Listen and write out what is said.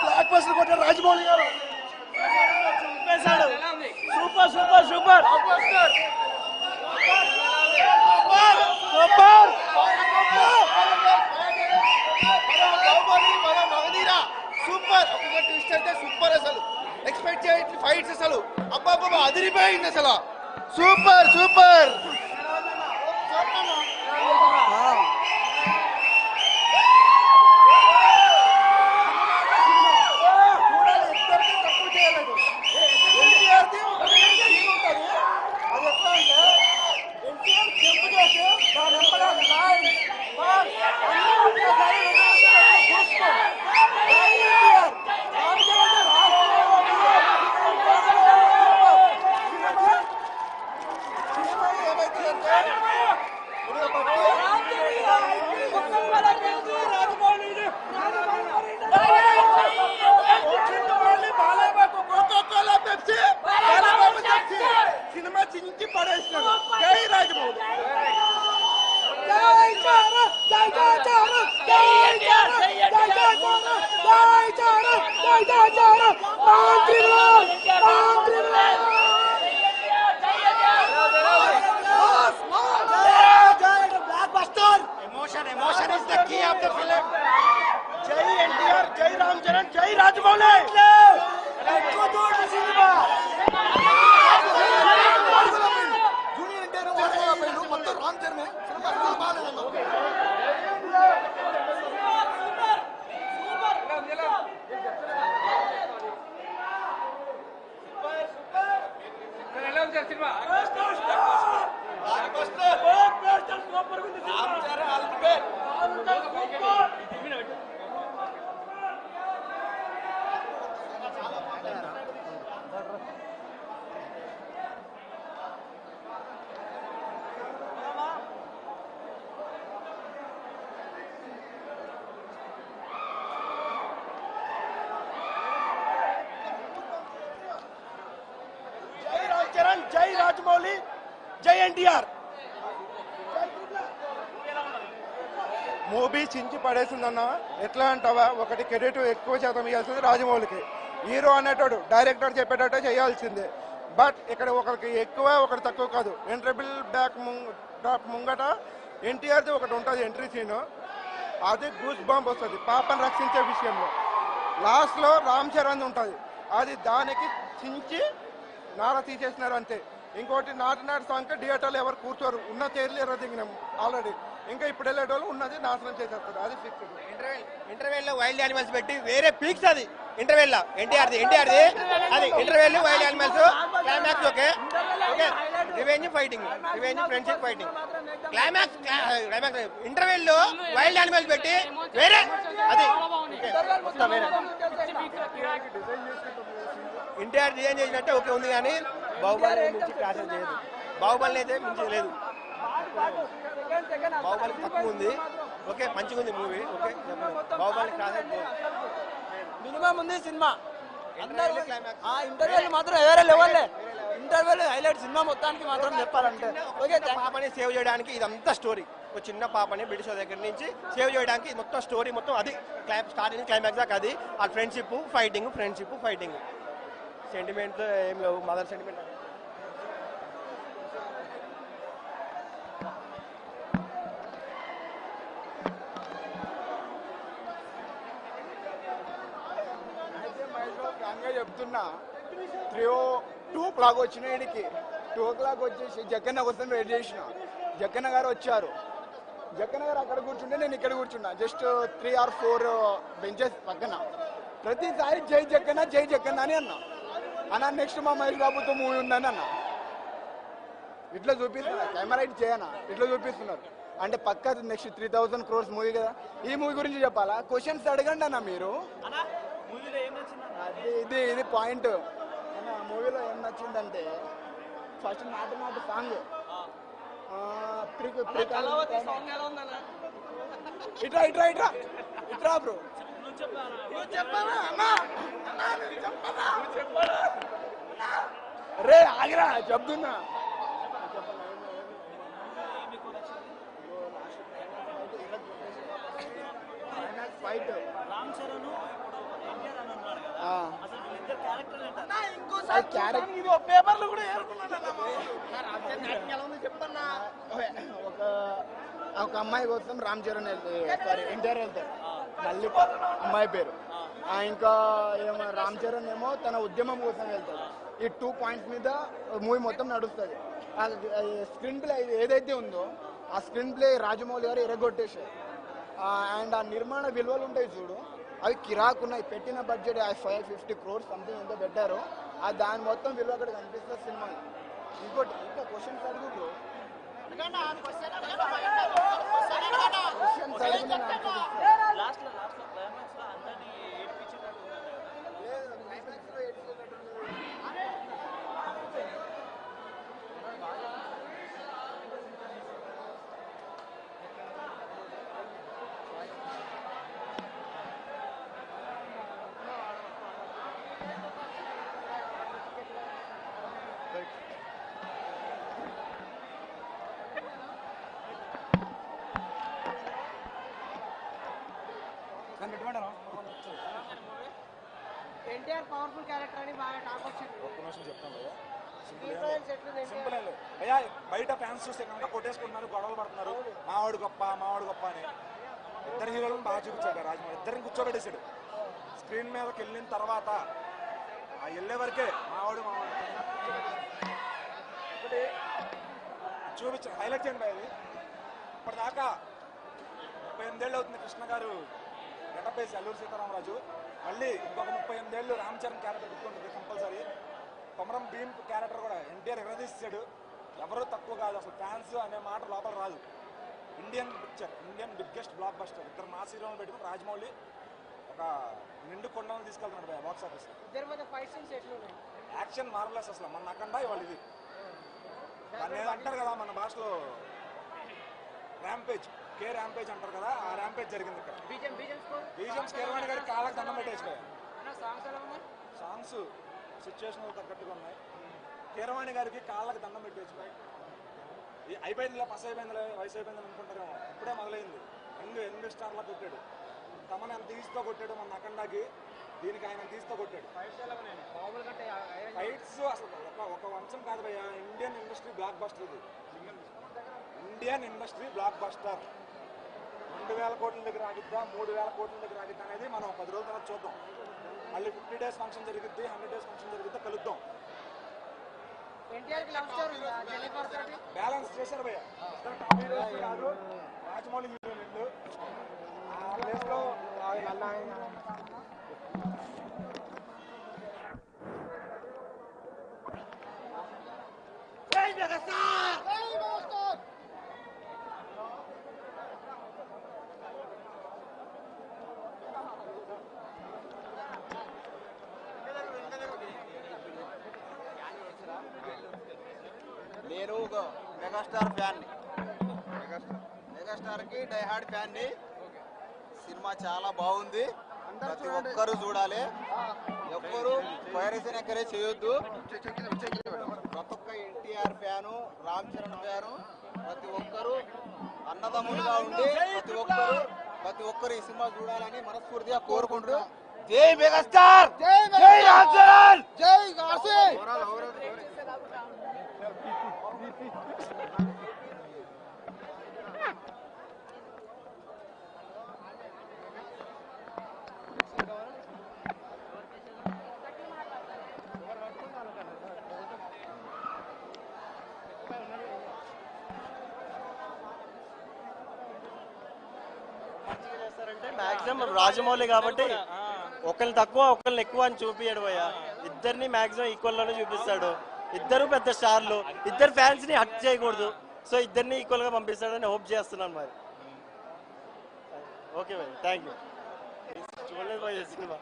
Block buster కొట్టారు రాజమౌళి గారు. చంపేశాడు super super super. Super super. ఒక్కొక్క ట్విస్ట్ అంటే సూపర్ అసలు. ఎక్స్పెక్ట్ చేయట్లేదు ఫైట్స్ అసలు. అబ్బా అబ్బా అదిరిపోయింది అసలు. Super super. సినిమా చించి పడేసినాడు జై Rajamouli emotion emotion is the key of the film జై ఎన్టీఆర్ జై రామ్ చరణ్ జై రాజమౌళి సినిమా జూనియర్ ఎన్టీఆర్ మొత్తం రామ్ చరణ్ సినిమా అసలు బాగాలేదు జై రామ్ చరణ్ జై రాజమౌళి జై ఎన్టీఆర్ మూబీ చించి పడేసిందన్న ఎట్లా అంటావా? ఒకటి క్రెడిట్ ఎక్కువ శాతం ఇవ్వాల్సింది రాజమౌళికి. హీరో అనేటోడు డైరెక్టర్ చెప్పేటట్టే చేయాల్సిందే. బట్ ఇక్కడ ఒకరికి ఎక్కువ ఒకటి తక్కువ కాదు. ఎంట్రబుల్ బ్యాక్ టాప్ ముంగట ఎన్టీఆర్ది ఒకటి ఉంటుంది ఎంట్రీ సీన్ అది గూస్ బాంబ్ వస్తుంది పాపను రక్షించే విషయంలో. లాస్ట్లో రామ్ చరణ్ ఉంటుంది. అది దానికి చించి నార తీసేసినారు అంతే ఇంకోటి నాటినాడు నాటి సాంగ్ థియేటర్లో ఎవరు కూర్చోరు. ఉన్న చైర్లు ఎర్ర దిగినాం ఆల్రెడీ ఇంకా ఇప్పుడు వెళ్ళేటోళ్ళు ఉన్నది నాశనం చేసేస్తారు. అది ఫిక్స్డ్ ఇంటర్వెల్ ఇంటర్వెల్లో వైల్డ్ యానిమల్స్ పెట్టి వేరే పీక్స్ అది. ఇంటర్వెల్లో. ఎన్టీఆర్ ది ఎన్టీఆర్ ది అది interval wild animals climax okay okay revenge fighting revenge friendship fighting climax climax ఇంటర్వెల్లో wild animals పెట్టి వేరే అది. ఎన్టీఆర్ డిజైన్ చేసినట్టే ఓకే ఉంది కానీ బాహుబలి చేయదు బాహుబలి అయితే మించి లేదు. బాహుబలి తక్కువ ఉంది. ఓకే మంచిగా ఉంది మూవీ. ఓకే బాహుబలి మినిమం ఉంది సినిమా. ఇంటర్వ్యూలు మాత్రం వేరే లెవెల్లే ఇంటర్వ్యూలు హైలైట్ సినిమా మొత్తానికి మాత్రం చెప్పాలంటే. ఓకే చిన్న పాపని సేవ్ చేయడానికి ఇదంతా స్టోరీ ఒక చిన్న పాపని బ్రిటిష్ దగ్గర నుంచి సేవ్ చేయడానికి మొత్తం స్టోరీ మొత్తం అది. స్టార్టింగ్ క్లైమాక్స్ దాకా అది. ఆ friendship fighting friendship fighting sentiment ఏం లేవు. మదర్ సెంటిమెంట్ చెప్తున్నా త్రీ ఓ టూ క్లాక్ వచ్చిన ఈడికి. టూ ఓ క్లాక్ వచ్చేసి జగన్న కోసం వెయిట్ చేసిన. జగన్న గారు వచ్చారు. జగన్న గారు అక్కడ కూర్చుంటే నేను ఇక్కడ కూర్చున్నా. Just three or four benches పక్కన. ప్రతిసారి జై జగన్న జై జగన్న అని అన్నా. అన్న నెక్స్ట్ మా మహేష్ బాబుతో మూవీ ఉందని అన్న. ఇట్లా చూపిస్తున్నారు కెమెరా ఇట్ చేయనా? ఇట్లా చూపిస్తున్నారు. అంటే పక్క next three thousand crores movie కదా. ఈ మూవీ గురించి చెప్పాలా? క్వశ్చన్స్ అడగండి అన్న మీరు. పాయింట్. మూవీలో ఏం నచ్చిందంటే ఫస్ట్ నాటు నాటు సాంగ్. ఇట్రా ఇట్రా ఇట్రా. ఇట్రా బ్రో. రే ఆగిరా చెప్తున్నా ఫైట్ రామ్ చరణ్ ఇప్పుడు ఎన్టీఆర్ అని ఉన్నాడు కదా ఆ. అసలు వీళ్ళిద్దరు క్యారెక్టర్ ఏంటో అది క్యారెక్టర్ ఇది ఒక పేపర్లు కూడా ఒక ఒక అమ్మాయి కోసం రామ్ చరణ్ సారీ ఎన్టీఆర్ వెళ్తారు మల్లిక అమ్మాయి పేరు. ఆ, ఇంకా ఏమో రామ్ చరణ్ ఏమో తన ఉద్యమం కోసం వెళ్తాడు. ఈ టూ పాయింట్స్ మీద మూవీ మొత్తం నడుస్తుంది. స్క్రీన్ ప్లే ఏదైతే ఉందో ఆ స్క్రీన్ ప్లే రాజమౌళి గారు ఎరగొట్టేశారు అండ్ ఆ నిర్మాణ విలువలు ఉంటాయి చూడు అవి కిరాకు ఉన్నాయి పెట్టిన budget five fifty crores something ఎంతో పెట్టారు. ఆ దాని మొత్తం విలువ అక్కడ కనిపిస్తుంది సినిమా ఇంకోటి ఇంకా క్వశ్చన్స్ అడుగు క్వశ్చన్స్ అడిగి నేను answer ఇస్తాను. లాస్ట్లో లాస్ట్లో క్లైమాక్స్లో అందరినీ ఏడిపించేటట్టు ఉన్నాడు కదా. లేదు, climax లో ఏడ్చేటట్టుంది. ఎన్టీఆర్ పవర్ఫుల్ క్యారెక్టర్ అని బాగా టాక్ వచ్చింది. ఒక్క నిమిషం చెప్తాను భయ్యా. సింపుల్ ఏం లేదు. భయ్యా బయట ఫ్యాన్స్ చూస్తే కనుక కొట్టేసుకుంటున్నారు గొడవలు పడుతున్నారు. మావాడు గొప్ప మావాడు గొప్ప అని. ఇద్దరు హీరోలను బాగా చూపించాడు రాజమౌళి. ఇద్దరిని కూర్చోబెట్టేశాడు. స్క్రీన్ మీదకి వెళ్ళిన తర్వాత ఆ వెళ్ళే వరకే మావాడు మావాడు. ఒకటి చూపించాడు హైలైట్ చేయండి భయ్య ఇప్పటిదాకా ముప్పై ఎనిమిదేళ్ళు అవుతుంది కృష్ణ గారు గెటపేసి అల్లూరు సీతారామరాజు. మళ్ళీ ఇంకొక ముప్పై ఎనిమిదేళ్ళు రామ్ చరణ్ క్యారెక్టర్ గుర్తుంటుంది కంపల్సరీ కొమరం భీమ్ క్యారెక్టర్ కూడా ఎన్టీఆర్ ఎగరదీసాడు ఎవరు తక్కువ కాదు అసలు ఫ్యాన్స్ అనే మాట లోపల రాదు. Indian picture Indian biggest blockbuster ఇద్దరు మాస్ హీరోలు పెట్టుకుని రాజమౌళి ఒక నిండు కొండలను తీసుకెళ్తున్నాడు బాక్స్ ఆఫీస్ యాక్షన్ మార్వలెస్ అసలు మన అక్కడ ఇవాళ ఇది. అంటారు కదా మన భాషలో. ర్యాంపేజ్ కే ర్యాంపేజ్ అంటారు కదా ఆ ర్యాంపేజ్ జరిగింది ఇక్కడ. బీజం బీజం స్కోర్? బీజం స్కేర్వాణి గారికి కాళ్ళకి దండం అన్న సాంగ్స్ సిచ్యువేషన్ తగ్గట్టుగా ఉన్నాయి. కీరవాణి గారికి కాళ్ళకి దండం పెట్టేసిపోయి ఈ అయిపోయిందిలే పస్ అయిపోయిందిలే వయసు అయిపోయింది అనుకుంటారేమో. ఇప్పుడే మొదలైంది. యంగ్ యంగ్ స్టార్లా కొట్టాడు. తమను ఎంత తీస్తో కొట్టాడు మన అఖండాకి. దీనికి ఆయన తీస్తో కొట్టాడు. ఫైట్స్ అసలు ఒక ఒక వంశం కాదు భయ్య. ఇండియన్ ఇండస్ట్రీ బ్లాక్ బస్టర్ ఇది ఇండియన్ ఇండస్ట్రీ బ్లాక్ బస్టర్ రెండు వేల కోట్ల దగ్గర ఆగిద్దా? మూడు వేల కోట్ల దగ్గర ఆగిద్దా అనేది మనం పది రోజుల తర్వాత చూద్దాం. మళ్ళీ ఫిఫ్టీ డేస్ ఫంక్షన్ జరిగిద్ది హండ్రెడ్ డేస్ ఫంక్షన్ జరిగిద్దా కలుద్దాం. బ్యాలెన్స్ చేశారు భయ్య. కాదు రాజమౌళి ఆ ప్లేస్లో నేను ఒక మెగాస్టార్ ఫ్యాన్ని. మెగాస్టార్కి డైహార్డ్ ఫ్యాన్ని. సినిమా చాలా బాగుంది. ప్రతి ఒక్కరు చూడాలి. ఎవ్వరు వైరస్ ఎక్కడే చేయొద్దు. ప్రతి ఒక్క ఎన్టీఆర్ ఫ్యాను రామ్ చరణ్ ఫ్యాను ప్రతి ఒక్కరు అన్నదమ్ములుగా ఉండి ప్రతి ఒక్కరు ప్రతి ఒక్కరు ఈ సినిమా చూడాలని మనస్ఫూర్తిగా కోరుకుంటూ జై మెగాస్టార్! జై రామ్ చరణ్! జై మాక్సిమం రాజమౌళి కాబట్టి ఒకరిని తక్కువ ఒకరిని ఎక్కువ అని చూపియడు పోయా ఇద్దరిని మాక్సిమం ఈక్వల్లోనే చూపిస్తాడు. ఇద్దరు పెద్ద స్టార్లు ఇద్దరు ఫ్యాన్స్ని హట్ చేయకూడదు. సో ఇద్దరిని ఈక్వల్గా పంపిస్తాడని హోప్ చేస్తున్నాను మరి. ఓకే భయ్ థ్యాంక్ యూ చూడలేదు భయ్య సినిమా.